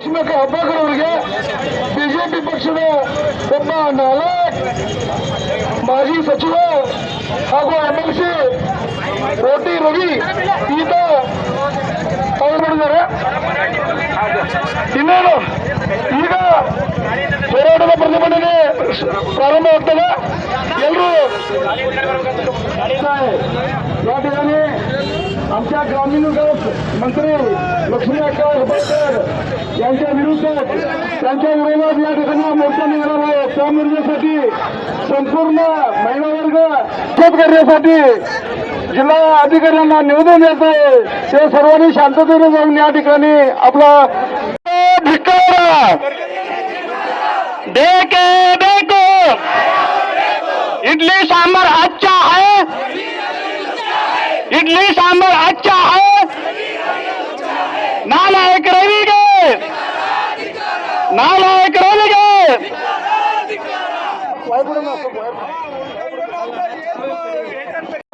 ಶ್ರೀಮತಿ ಅಬ್ಬಾಕರ್ ಅವರಿಗೆ ಬಿಜೆಪಿ ಪಕ್ಷದ ಒಬ್ಬ ನಾಯಕ್ ಮಾಜಿ ಸಚಿವ ಹಾಗೂ ಎಂಎಲ್ಸಿ ಕೋಟಿ ರವಿ ಈತ ಅವ್ರು ಮಾಡಿದ್ದಾರೆ ಇನ್ನೇನು ಈಗ ಹೋರಾಟದ ಪ್ರತಿಭಟನೆ ಪ್ರಾರಂಭ ಆಗ್ತದೆ ಎಲ್ಲರೂ या ठिकाणी आमच्या ग्रामीण विकास मंत्री लक्ष्मी अक्का हेबाळकर त्यांच्या विरुद्ध त्यांच्या विरोधात या ठिकाणी मोर्चा निघणार आहे. त्या मोर्चासाठी संपूर्ण महिला वर्ग चोप करण्यासाठी जिल्हा अधिकाऱ्यांना निवेदन देत आहे. ते सर्वांनी शांततेने जाऊन या ठिकाणी आपला इडली सांबर आजच्या आहे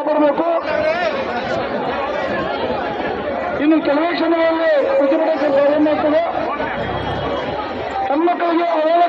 ಬರಬೇಕು. ಇನ್ನು ಕೆಲವೇ ಕ್ಷಣಗಳಲ್ಲಿ ಪ್ರತಿಭಟನೆ ಪ್ರಾರಂಭ ಆಗ್ತದೆ ಹೆಣ್ಮಕ್ಕಳಿಗೆ ಅವಹೇಳನಕಾರಿ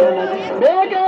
Make